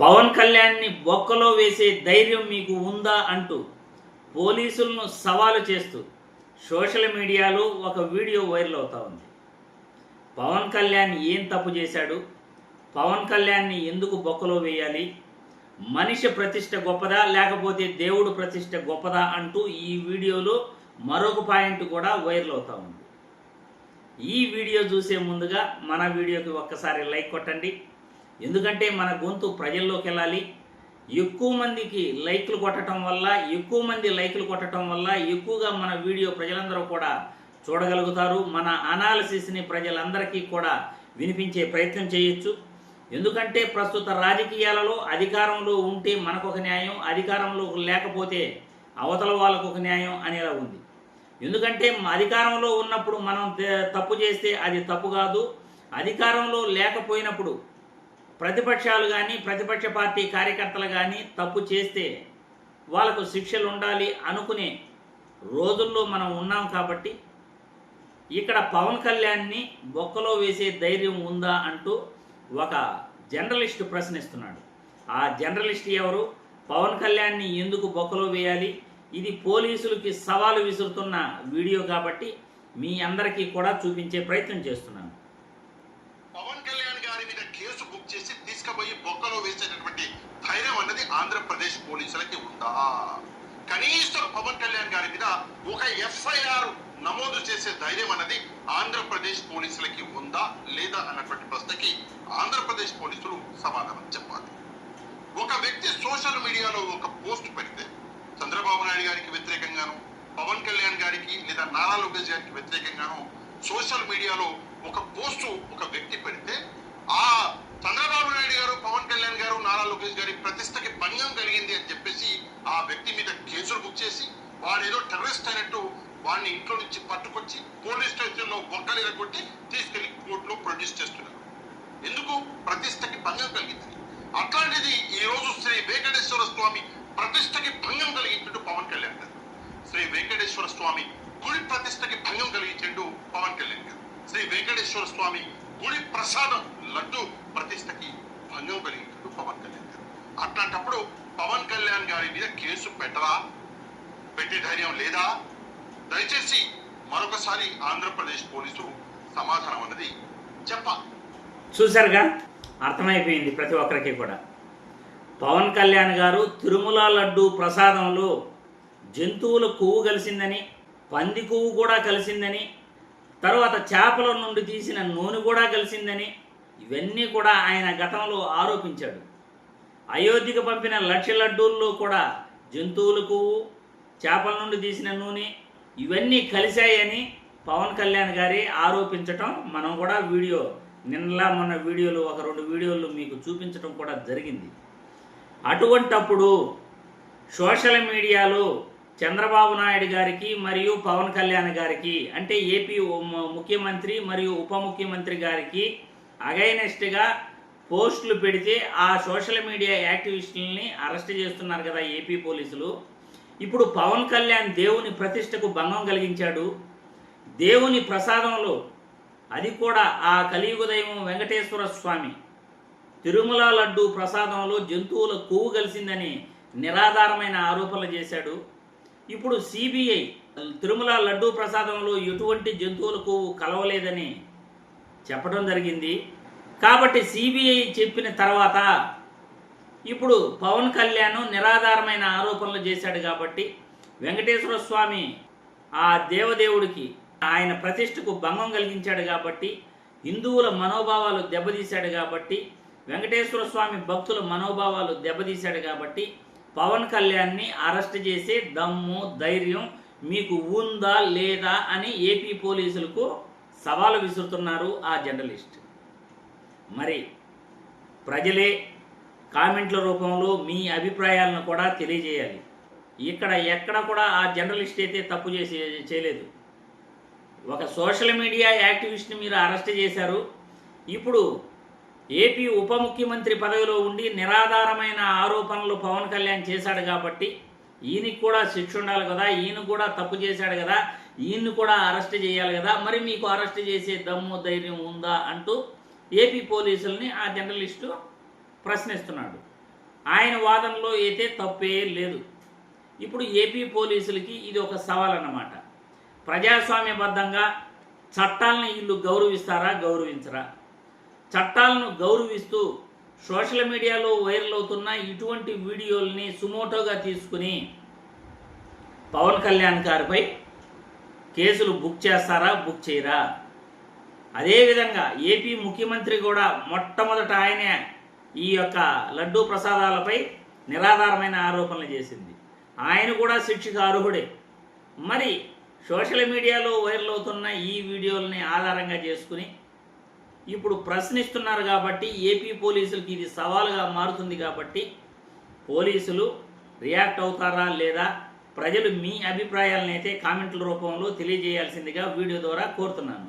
పవన్ కళ్యాణ్ని బొక్కలో వేసే ధైర్యం మీకు ఉందా అంటూ పోలీసులను సవాలు చేస్తూ సోషల్ మీడియాలో ఒక వీడియో వైరల్ అవుతా ఉంది. పవన్ కళ్యాణ్ ఏం తప్పు చేశాడు? పవన్ కళ్యాణ్ని ఎందుకు బొక్కలో వేయాలి? మనిషి ప్రతిష్ట గొప్పదా? లేకపోతే దేవుడు ప్రతిష్ట గొప్పదా? అంటూ ఈ వీడియోలో మరొక పాయింట్ కూడా వైరల్ అవుతా ఉంది. ఈ వీడియో చూసే ముందుగా మన వీడియోకి ఒక్కసారి లైక్ కొట్టండి. ఎందుకంటే మన గొంతు ప్రజల్లోకి వెళ్ళాలి ఎక్కువ మందికి లైక్లు కొట్టడం వల్ల ఎక్కువ మంది లైక్లు కొట్టడం వల్ల ఎక్కువగా మన వీడియో ప్రజలందరూ కూడా చూడగలుగుతారు. మన అనాలిసిస్ని ప్రజలందరికీ కూడా వినిపించే ప్రయత్నం చేయొచ్చు. ఎందుకంటే ప్రస్తుత రాజకీయాలలో అధికారంలో ఉంటే మనకు ఒక న్యాయం అధికారంలో లేకపోతే అవతల వాళ్ళకు ఒక న్యాయం అనేలా ఉంది. ఎందుకంటే అధికారంలో ఉన్నప్పుడు మనం తప్పు చేస్తే అది తప్పు కాదు. అధికారంలో లేకపోయినప్పుడు ప్రతిపక్షాలు కానీ ప్రతిపక్ష పార్టీ కార్యకర్తలు కానీ తప్పు చేస్తే వాళ్ళకు శిక్షలు ఉండాలి అనుకునే రోజుల్లో మనం ఉన్నాం కాబట్టి ఇక్కడ పవన్ కళ్యాణ్ని బొక్కలో వేసే ధైర్యం ఉందా అంటూ ఒక జర్నలిస్ట్ ప్రశ్నిస్తున్నాడు. ఆ జర్నలిస్ట్ ఎవరు? పవన్ కళ్యాణ్ని ఎందుకు బొక్కలో వేయాలి? ఇది పోలీసులకి సవాలు విసురుతున్న వీడియో కాబట్టి మీ అందరికీ కూడా చూపించే ప్రయత్నం చేస్తున్నాను పవన్ కళ్యాణ్ గారి మీద కేసు బుక్ చేసి తీసుకుపోయి బొక్కలో వేసేటటువంటి ధైర్యం అన్నది ఆంధ్రప్రదేశ్ పోలీసులకి ఉందా? కనీసం పవన్ కళ్యాణ్ గారి మీద ఒక ఎఫ్ఐఆర్ నమోదు చేసే ధైర్యం అన్నది ఆంధ్రప్రదేశ్ పోలీసులకి ఉందా లేదా అన్నటువంటి ప్రశ్నకి ఆంధ్రప్రదేశ్ పోలీసులు సమాధానం చెప్పాలి. ఒక వ్యక్తి సోషల్ మీడియాలో ఒక పోస్ట్ పెడితే చంద్రబాబు నాయుడు గారికి వ్యతిరేకంగాను పవన్ కళ్యాణ్ గారికి లేదా నారా లోకేష్ గారికి వ్యతిరేకంగాను సోషల్ మీడియాలో ఒక పోస్టు ఒక వ్యక్తి పెడితే ఆ చంద్రబాబు నాయుడు గారు పవన్ కళ్యాణ్ గారు నారా లోకేష్ గారి ప్రతిష్టకి భంగం కలిగింది అని చెప్పేసి ఆ వ్యక్తి మీద కేసులు బుక్ చేసి వాడు ఏదో టెర్రరిస్ట్ అయినట్టు వాడిని ఇంట్లో నుంచి పట్టుకొచ్చి పోలీస్ స్టేషన్లో బొక్కలు కొట్టి తీసుకెళ్ళి కోర్టులో ప్రొడ్యూస్ చేస్తున్నారు. ఎందుకు? ప్రతిష్టకి భంగం కలిగింది. అట్లాంటిది ఈ రోజు శ్రీ వెంకటేశ్వర స్వామి ప్రతిష్టకి భంగం కలిగించడు పవన్ కళ్యాణ్ గారు. శ్రీ వెంకటేశ్వర స్వామి గుడి ప్రతిష్టకి భంగం కలిగించడు పవన్ కళ్యాణ్ గారు. శ్రీ వెంకటేశ్వర స్వామి గుడి ప్రసాదం లడ్డు ప్రతిష్టకి భంగం కలిగించాడు పవన్ కళ్యాణ్ గారు. అట్లాంటప్పుడు పవన్ కళ్యాణ్ గారి మీద కేసు పెట్టరా? పెట్టే ధైర్యం లేదా? దయచేసి మరొకసారి ఆంధ్రప్రదేశ్ పోలీసులు సమాధానం అన్నది చెప్ప. చూశారుగా? అర్థమైపోయింది ప్రతి ఒక్కరికి కూడా. పవన్ కళ్యాణ్ గారు తిరుమల లడ్డు ప్రసాదంలో జంతువుల కొవ్వు కలిసిందని పంది కొవ్వు కూడా కలిసిందని తర్వాత చేపల నుండి తీసిన నూనె కూడా కలిసిందని ఇవన్నీ కూడా ఆయన గతంలో ఆరోపించాడు. అయోధ్యకు పంపిన లక్ష లడ్డూల్లో కూడా జంతువుల చేపల నుండి తీసిన నూనె ఇవన్నీ కలిశాయని పవన్ కళ్యాణ్ గారి ఆరోపించటం మనం కూడా వీడియో నిన్నలా మొన్న వీడియోలు ఒక రెండు వీడియోలు మీకు చూపించడం కూడా జరిగింది. అటువంటప్పుడు సోషల్ మీడియాలో చంద్రబాబు నాయుడు గారికి మరియు పవన్ కళ్యాణ్ గారికి అంటే ఏపీ ముఖ్యమంత్రి మరియు ఉప ముఖ్యమంత్రి గారికి అగైనెస్ట్గా పోస్టులు పెడితే ఆ సోషల్ మీడియా యాక్టివిస్టులని అరెస్ట్ చేస్తున్నారు కదా ఏపీ పోలీసులు. ఇప్పుడు పవన్ కళ్యాణ్ దేవుని ప్రతిష్టకు భంగం కలిగించాడు. దేవుని ప్రసాదంలో అది కూడా ఆ కలియుగ దైవం వెంకటేశ్వర స్వామి. తిరుమల లడ్డు ప్రసాదంలో జంతువుల కొవ్వు కలిసిందని నిరాధారమైన ఆరోపణలు చేశాడు. ఇప్పుడు సిబిఐ తిరుమల లడ్డు ప్రసాదంలో ఎటువంటి జంతువుల కొవ్వు కలవలేదని చెప్పడం జరిగింది. కాబట్టి సిబిఐ చెప్పిన తర్వాత ఇప్పుడు పవన్ కళ్యాణ్ నిరాధారమైన ఆరోపణలు చేశాడు కాబట్టి వెంకటేశ్వర స్వామి ఆ దేవదేవుడికి ఆయన ప్రతిష్టకు భంగం కలిగించాడు కాబట్టి హిందువుల మనోభావాలు దెబ్బతీశాడు కాబట్టి వెంకటేశ్వర స్వామి భక్తుల మనోభావాలు దెబ్బతీశాడు కాబట్టి పవన్ కళ్యాణ్ని అరెస్ట్ చేసే దమ్ము ధైర్యం మీకు ఉందా లేదా అని ఏపీ పోలీసులకు సవాలు విసురుతున్నారు ఆ జర్నలిస్ట్. మరి ప్రజలే కామెంట్ల రూపంలో మీ అభిప్రాయాలను కూడా తెలియజేయాలి. ఇక్కడ ఎక్కడ కూడా ఆ జర్నలిస్ట్ అయితే తప్పు చేసి చేయలేదు. ఒక సోషల్ మీడియా యాక్టివిస్ట్ని మీరు అరెస్ట్ చేశారు. ఇప్పుడు ఏపీ ఉప ముఖ్యమంత్రి పదవిలో ఉండి నిరాధారమైన ఆరోపణలు పవన్ కళ్యాణ్ చేశాడు కాబట్టి ఈయనకి కూడా శిక్ష ఉండాలి కదా ఈయన కూడా తప్పు చేశాడు కదా ఈయన్ని కూడా అరెస్ట్ చేయాలి కదా మరి మీకు అరెస్ట్ చేసే దమ్ము ధైర్యం ఉందా అంటూ ఏపీ పోలీసుల్ని ఆ జర్నలిస్టు ప్రశ్నిస్తున్నాడు. ఆయన వాదనలో అయితే తప్పే లేదు. ఇప్పుడు ఏపీ పోలీసులకి ఇది ఒక సవాల్ అన్నమాట ప్రజాస్వామ్యబద్ధంగా చట్టాలను వీళ్ళు గౌరవిస్తారా గౌరవించరా? చట్టాలను గౌరవిస్తూ సోషల్ మీడియాలో వైరల్ అవుతున్న ఇటువంటి వీడియోల్ని సుమోటోగా తీసుకుని పవన్ కళ్యాణ్ గారిపై కేసులు బుక్ చేస్తారా బుక్ చేయరా? అదేవిధంగా ఏపీ ముఖ్యమంత్రి కూడా మొట్టమొదట ఆయనే ఈ యొక్క లడ్డూ ప్రసాదాలపై నిరాధారమైన ఆరోపణలు చేసింది. ఆయన కూడా శిక్షకు అర్హుడే. మరి సోషల్ మీడియాలో వైరల్ అవుతున్న ఈ వీడియోలని ఆధారంగా చేసుకుని ఇప్పుడు ప్రశ్నిస్తున్నారు కాబట్టి ఏపీ పోలీసులకి ఇది సవాలుగా మారుతుంది కాబట్టి పోలీసులు రియాక్ట్ అవుతారా లేదా ప్రజలు మీ అభిప్రాయాలనైతే కామెంట్ల రూపంలో తెలియజేయాల్సిందిగా వీడియో ద్వారా కోరుతున్నాను.